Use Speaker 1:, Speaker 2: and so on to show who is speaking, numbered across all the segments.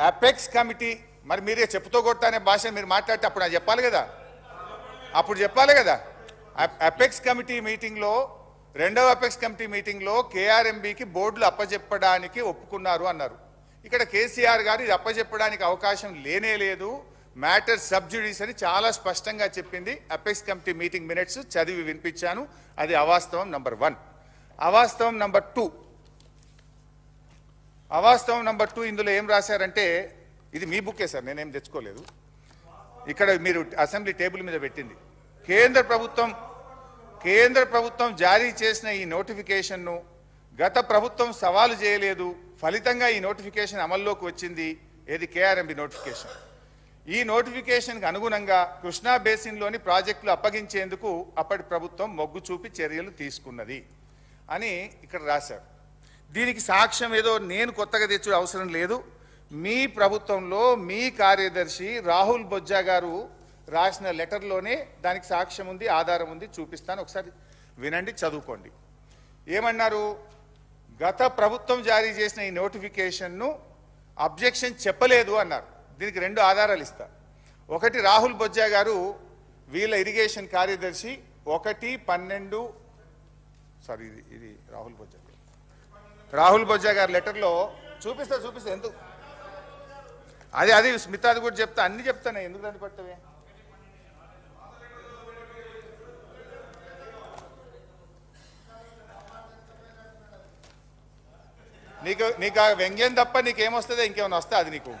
Speaker 1: Apex committee మరి మీరే చెప్పుతో కొడతానే భాష మీరు మాట్లాడితే అప్పుడు నాకు చెప్పాలి కదా? అప్పుడు చెప్పాలి కదా? అప్- అపెక్స్ కమిటీ మీటింగ్లో రెండవ అపెక్స్ కమిటీ మీటింగ్లో కేఆర్ఎంబికి బోర్డులు అప్పజెప్పడానికి ఒప్పుకున్నారు అన్నారు. ఇక్కడ కేసీఆర్ గారు ఇది అప్పజెప్పడానికి అవకాశం లేనే లేదు. మ్యాటర్ సబ్జుడీస్ అని చాలా స్పష్టంగా చెప్పింది అపెక్స్ కమిటీ మీటింగ్ మినిట్స్ చదివి వినిపించాను. అది అవాస్తవం నంబర్ వన్. అవాస్తవం నంబర్ టూ. అవాస్తవం నంబర్ టూ ఇందులో ఏం రాశారంటే ఇది మీ బుక్కే సార్ నేనేం తెచ్చుకోలేదు. ఇక్కడ మీరు అసెంబ్లీ టేబుల్ మీద పెట్టింది. కేంద్ర ప్రభుత్వం కేంద్ర ప్రభుత్వం జారీ చేసిన ఈ నోటిఫికేషన్ను గత ప్రభుత్వం సవాలు చేయలేదు. ఫలితంగా ఈ నోటిఫికేషన్ అమల్లోకి వచ్చింది. ఏది కేఆర్ఎంబి నోటిఫికేషన్ ఈ నోటిఫికేషన్కి అనుగుణంగా కృష్ణా బేసిన్లోని ప్రాజెక్టులు అప్పగించేందుకు అప్పటి ప్రభుత్వం మొగ్గు చూపి చర్యలు తీసుకున్నది అని ఇక్కడ రాశారు. దీనికి సాక్ష్యం ఏదో నేను కొత్తగా తెచ్చు అవసరం లేదు. మీ ప్రభుత్వంలో మీ కార్యదర్శి రాహుల్ బొజ్జా గారు రాసిన లెటర్లోనే దానికి సాక్ష్యం ఉంది ఆధారం ఉంది చూపిస్తాను. ఒకసారి వినండి చదువుకోండి. ఏమన్నారు? గత ప్రభుత్వం జారీ చేసిన ఈ నోటిఫికేషన్ను అబ్జెక్షన్ చెప్పలేదు అన్నారు. దీనికి రెండు ఆధారాలు ఇస్తా. ఒకటి రాహుల్ బొజ్జా గారు వీళ్ళ ఇరిగేషన్ కార్యదర్శి ఒకటి పన్నెండు సారీ ఇది ఇది రాహుల్ బొజ్జా. రాహుల్ బొజ్జా గారి లెటర్లో చూపిస్తా చూపిస్తా ఎందుకు? అది అది స్మితాది కూడా చెప్తా అన్ని చెప్తాను ఎందుకు దాన్ని పట్టవే నీకు నీకు ఆ వ్యంగ్యం తప్ప నీకేమొస్తుందో ఇంకేమైనా వస్తా అది నీకు.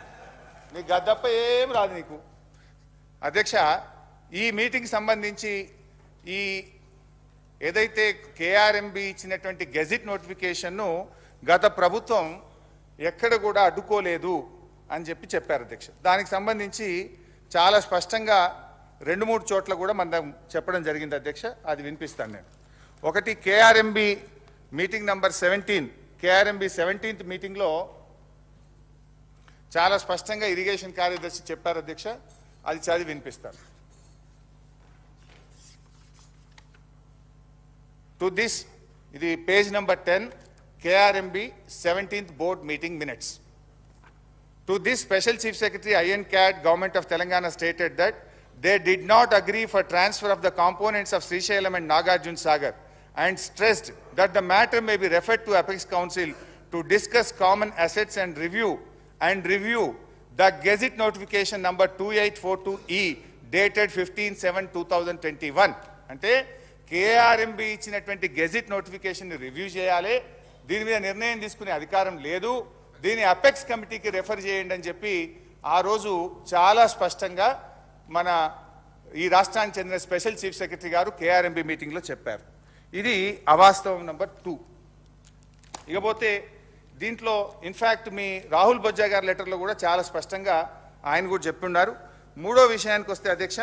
Speaker 1: నీకు గది తప్ప ఏం రాదు నీకు. అధ్యక్ష ఈ మీటింగ్ సంబంధించి ఈ ఏదైతే కేఆర్ఎంబి ఇచ్చినటువంటి గెజిట్ నోటిఫికేషన్ను గత ప్రభుత్వం ఎక్కడ కూడా అడ్డుకోలేదు అని చెప్పి చెప్పారు అధ్యక్ష. దానికి సంబంధించి చాలా స్పష్టంగా రెండు మూడు చోట్ల కూడా మనం చెప్పడం జరిగింది అధ్యక్ష. అది వినిపిస్తాను నేను. ఒకటి KRMB meeting number seventeen. KRMB seventeenth మీటింగ్లో చాలా స్పష్టంగా ఇరిగేషన్ కార్యదర్శి చెప్పారు అధ్యక్ష. అది చదివి వినిపిస్తాను. to this, the page number 10, KRMB 17th Board Meeting Minutes. To this, Special Chief Secretary I N C A D Government of Telangana stated that they did not agree for transfer of the components of Srishailam and Nagarjun Sagar and stressed that the matter may be referred to Apex Council to discuss common assets and review and review the Gazette notification number 2842E dated 15-7-2021. KRMB ఇచ్చినటువంటి gazette notification review చేయాలి. దీని మీద నిర్ణయం తీసుకునే అధికారం లేదు. దీన్ని apex కమిటీకి రెఫర్ చేయండి అని చెప్పి ఆ రోజు చాలా స్పష్టంగా మన ఈ రాష్ట్రానికి చెందిన స్పెషల్ చీఫ్ సెక్రటరీ గారు కేఆర్ఎంబి మీటింగ్లో చెప్పారు. ఇది అవాస్తవం నెంబర్ టూ. ఇకపోతే దీంట్లో ఇన్ఫ్యాక్ట్ మీ రాహుల్ బొజ్జా గారి లెటర్లో కూడా చాలా స్పష్టంగా ఆయన కూడా చెప్పున్నారు మూడో విషయానికి వస్తే అధ్యక్ష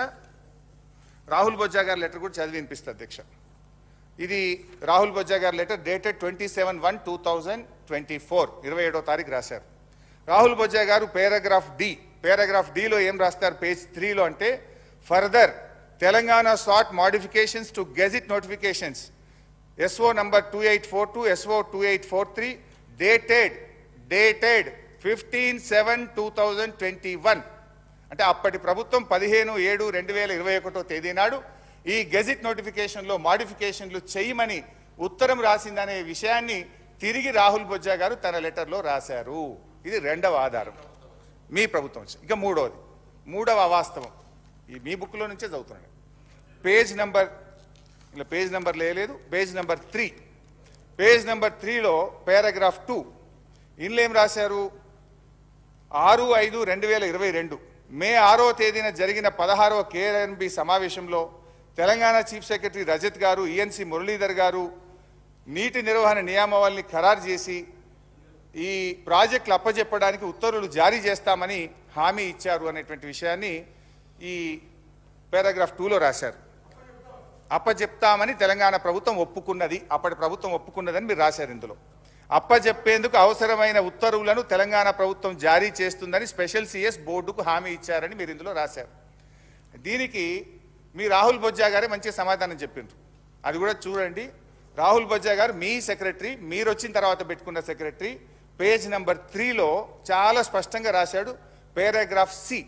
Speaker 1: రాహుల్ బొజ్జా గారి లెటర్ కూడా చదివి వినిపిస్తుంది అధ్యక్ష. ఇది రాహుల్ బొజ్జా గారి letter dated twenty seven one two thousand twenty four ఇరవై ఏడో తారీఖు రాశారు. రాహుల్ బొజ్జా గారు పేరాగ్రాఫ్ డి పేరాగ్రాఫ్ డిలో ఏం రాస్తారు? పేజ్ త్రీలో అంటే further Telangana sought modifications to gazette notifications. SO number two eight four two SO two eight four three dated dated fifteen seven two thousand twenty one. అంటే అప్పటి ప్రభుత్వం పదిహేను ఏడు రెండు వేల ఇరవై ఒకటో తేదీ నాడు ఈ గెజిట్ నోటిఫికేషన్లో మాడిఫికేషన్లు చేయమని ఉత్తరం రాసిందనే విషయాన్ని తిరిగి రాహుల్ బొజ్జా గారు తన లెటర్లో రాశారు. ఇది రెండవ ఆధారం. మీ ప్రభుత్వం ఇక మూడవది మూడవ అవాస్తవం. ఈ మీ బుక్లో నుంచే చదువుతున్నాను. పేజ్ నెంబర్ ఇలా పేజ్ నెంబర్ లేదు page number three. Page number త్రీలో పారాగ్రాఫ్ టూ. ఇందులో ఏం రాశారు? ఆరు ఐదు రెండు వేల ఇరవై రెండు. మే ఆరో తేదీన జరిగిన పదహారవ కేఎన్బి సమావేశంలో తెలంగాణ చీఫ్ సెక్రటరీ రజత్ గారు ఈఎన్సీ మురళీధర్ గారు నీటి నిర్వహణ నియామావళిని ఖరారు చేసి ఈ ప్రాజెక్టులు అప్పజెప్పడానికి ఉత్తర్వులు జారీ చేస్తామని హామీ ఇచ్చారు అనేటువంటి విషయాన్ని ఈ పారాగ్రాఫ్ టూలో రాశారు. అప్పజెప్తామని తెలంగాణ ప్రభుత్వం ఒప్పుకున్నది అప్పటి ప్రభుత్వం ఒప్పుకున్నదని మీరు రాశారు ఇందులో. అప్పజెప్పేందుకు అవసరమైన ఉత్తర్వులను తెలంగాణ ప్రభుత్వం జారీ చేస్తుందని స్పెషల్ సిఎస్ బోర్డుకు హామీ ఇచ్చారని మీరు ఇందులో రాశారు. దీనికి మీ రాహుల్ బొజ్జా గారే మంచి సమాధానం చెప్పిండ్రు. అది కూడా చూడండి. రాహుల్ బొజ్జా గారు మీ సెక్రటరీ మీరు వచ్చిన తర్వాత పెట్టుకున్న సెక్రటరీ పేజ్ నెంబర్ త్రీలో చాలా స్పష్టంగా రాశాడు. Paragraph C.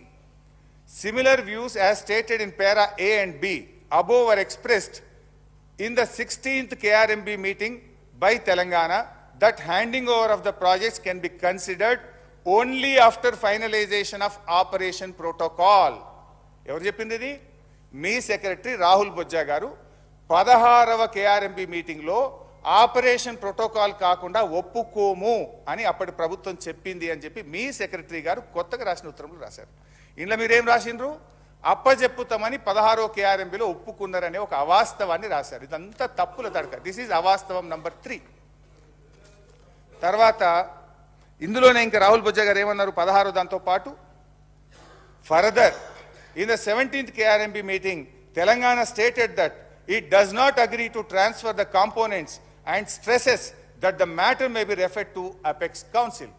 Speaker 1: Similar views as stated in para A and B above are expressed in the sixteenth KRMB meeting by Telangana that handing over of the projects can be considered only after finalization of operation protocol. ఎవరు చెప్పింది ఇది? మీ secretary Rahul Bojja గారు పదహారవ KRMB మీటింగ్లో operation protocol కాకుండా ఒప్పుకోము అని అప్పటి ప్రభుత్వం చెప్పింది అని చెప్పి మీ సెక్రటరీ గారు కొత్తగా రాసిన ఉత్తర్వులు రాశారు. ఇంట్లో మీరేం రాసిండ్రు? అప్పజెప్పుతామని పదహారో కేఆర్ఎంబిలో ఒప్పుకున్నారనే ఒక అవాస్తవాన్ని రాశారు. ఇదంతా తప్పుల తడక. దిస్ ఈజ్ అవాస్తవం నంబర్ త్రీ తర్వాత ఇందులోనే ఇంకా రాహుల్ భుజ గారు ఏమన్నారు? పదహారో దాంతో పాటు further in the seventeenth KRMB meeting Telangana stated that it does not agree to transfer the components and stresses that the matter may be refer to apex council.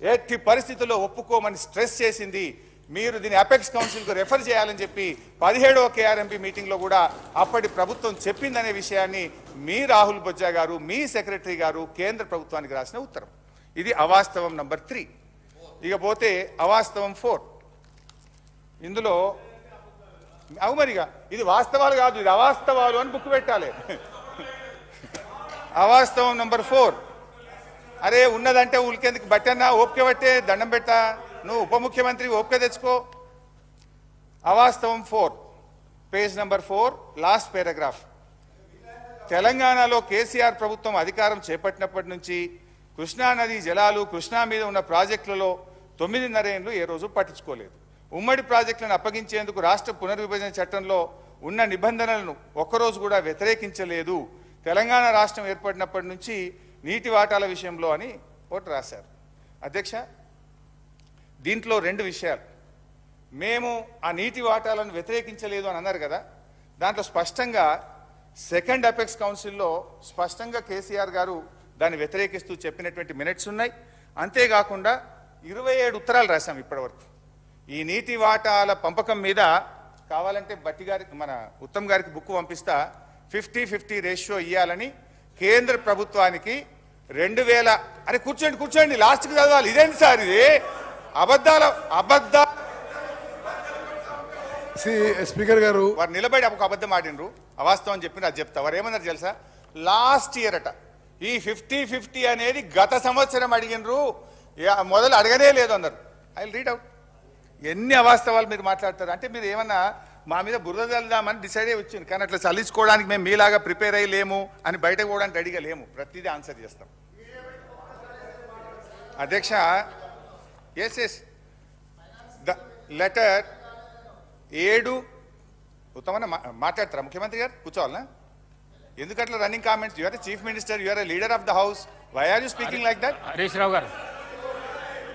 Speaker 1: ఎట్టి పరిస్థితుల్లో ఒప్పుకోమని స్ట్రెస్ చేసింది మీరు దీన్ని అపెక్స్ కౌన్సిల్కు రెఫర్ చేయాలని చెప్పి పదిహేడవ KRMP మీటింగ్లో కూడా అప్పటి ప్రభుత్వం చెప్పిందనే విషయాన్ని మీ రాహుల్ బొజ్జా గారు మీ సెక్రటరీ గారు కేంద్ర ప్రభుత్వానికి రాసిన ఉత్తరం. ఇది అవాస్తవం నంబర్ త్రీ. ఇకపోతే అవాస్తవం ఫోర్. ఇందులో అవు మరిగా ఇది వాస్తవాలు కాదు ఇది అవాస్తవాలు అని బుక్ పెట్టాలి. అవాస్తవం నంబర్ ఫోర్. అరే ఉన్నదంటే ఉలికేందుకు బట్టన్నా? ఓపిక పట్టే దండం పెట్టా నువ్వు ఉప ముఖ్యమంత్రి ఓపిక తెచ్చుకో. అవాస్తవం four page number four last paragraph తెలంగాణలో కేసీఆర్ ప్రభుత్వం అధికారం చేపట్టినప్పటి నుంచి కృష్ణానది జలాలు కృష్ణా మీద ఉన్న ప్రాజెక్టులలో తొమ్మిదిన్నర ఏళ్ళు ఏ రోజు పట్టించుకోలేదు. ఉమ్మడి ప్రాజెక్టులను అప్పగించేందుకు రాష్ట్ర పునర్విభజన చట్టంలో ఉన్న నిబంధనలను ఒక్కరోజు కూడా వ్యతిరేకించలేదు. తెలంగాణ రాష్ట్రం ఏర్పడినప్పటి నుంచి నీటి వాటాల విషయంలో అని ఒకటి రాశారు. అధ్యక్ష దీంట్లో రెండు విషయాలు. మేము ఆ నీటి వాటాలను వ్యతిరేకించలేదు అని అన్నారు కదా. దాంట్లో స్పష్టంగా సెకండ్ అపెక్స్ కౌన్సిల్లో స్పష్టంగా కేసీఆర్ గారు దాన్ని వ్యతిరేకిస్తూ చెప్పినటువంటి మినిట్స్ ఉన్నాయి. అంతేకాకుండా ఇరవై ఏడు ఉత్తరాలు రాశాం ఇప్పటివరకు. ఈ నీటి వాటాల పంపకం మీద కావాలంటే బట్టి గారికి మన ఉత్తమ్ గారికి బుక్ పంపిస్తా. ఫిఫ్టీ ఫిఫ్టీ రేషియో ఇవ్వాలని కేంద్ర ప్రభుత్వానికి రెండు వేల అరే కూర్చోండి కూర్చోండి లాస్ట్కి చదవాలి. ఇదేంటి సార్ ఇది? అబద్ధాల అబద్ధ
Speaker 2: సి స్పీకర్ గారు.
Speaker 1: వారు నిలబడి ఒక అబద్ధం ఆడినరు. అవాస్తవం చెప్పిన అది చెప్తా. వారు ఏమన్నారు తెలుసా? లాస్ట్ ఇయర్ అట. ఈ ఫిఫ్టీ ఫిఫ్టీ అనేది గత సంవత్సరం అడిగినరు. మొదలు అడగనే లేదు అన్నారు. ఐ రీడ్ అవుట్ ఎన్ని అవాస్తవాలు మీరు మాట్లాడతారు? అంటే మీరు ఏమన్నా మా మీద బురద చల్దామని డిసైడ్ అయ్యి వచ్చింది కానీ అట్లా చల్లించుకోవడానికి మేము మీలాగా ప్రిపేర్ అయ్యి లేము అని బయటకు పోవడానికి రెడీగా లేము. ప్రతిదీ ఆన్సర్ చేస్తాం. అధ్యక్ష ఎస్ ఎస్ ద లెటర్ ఏడు. ఉత్తమన్న మాట్లాడతారా? ముఖ్యమంత్రి గారు కూర్చోవాలనా? ఎందుకట్లా running comments you are chief minister you are leader of the house why are you speaking like that
Speaker 3: Harish Rao గారు.